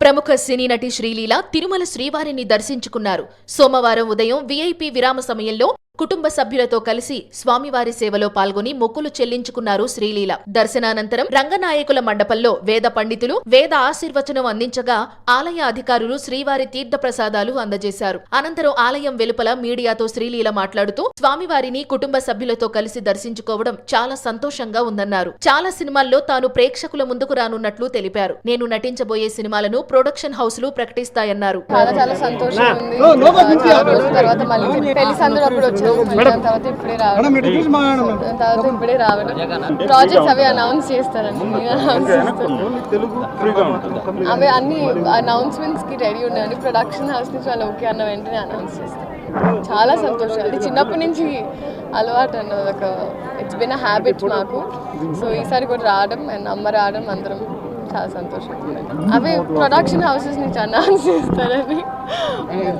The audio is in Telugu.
ప్రముఖ సినీ నటి శ్రీలీల తిరుమల శ్రీవారిని దర్శించుకున్నారు. సోమవారం ఉదయం వీఐపీ విరామ సమయంలో కుటుంబ సభ్యులతో కలిసి స్వామివారి సేవలో పాల్గొని మొక్కులు చెల్లించుకున్నారు శ్రీలీల దర్శనానంతరం రంగనాయకుల మండపంలో వేద పండితులు వేద ఆశీర్వచనం అందించగా ఆలయ అధికారులు శ్రీవారి తీర్థ ప్రసాదాలు అందజేశారు అనంతరం ఆలయం వెలుపల మీడియాతో శ్రీలీల మాట్లాడుతూ స్వామివారిని కుటుంబ సభ్యులతో కలిసి దర్శించుకోవడం చాలా సంతోషంగా ఉందన్నారు చాలా సినిమాల్లో తాను ప్రేక్షకుల ముందుకు రానున్నట్లు తెలిపారు నేను నటించబోయే సినిమాలను ప్రొడక్షన్ హౌస్లు ప్రకటిస్తాయన్నారు చాలా చాలా సంతోషం తర్వాత ఇప్పుడే రావడం. దాని తర్వాత ఇప్పుడే రావడం. ప్రాజెక్ట్స్ అవి అనౌన్స్ చేస్తారండి అవి అన్ని అనౌన్స్మెంట్స్కి రెడీ ఉన్నాయని ప్రొడక్షన్ హౌస్ నుంచి వాళ్ళు ఓకే అన్న వెంటనే అనౌన్స్ చేస్తారు. చాలా సంతోషం. అది చిన్నప్పటి నుంచి అలవాటు అన్నది ఒక ఇట్స్ బిన్ అ హ్యాబిట్ మాకు. సో ఈసారి కూడా రావడం అండ్ అమ్మ రావడం అందరం చాలా సంతోషం. అవి ప్రొడక్షన్ హౌసెస్ నుంచి అనౌన్స్ చేస్తారని.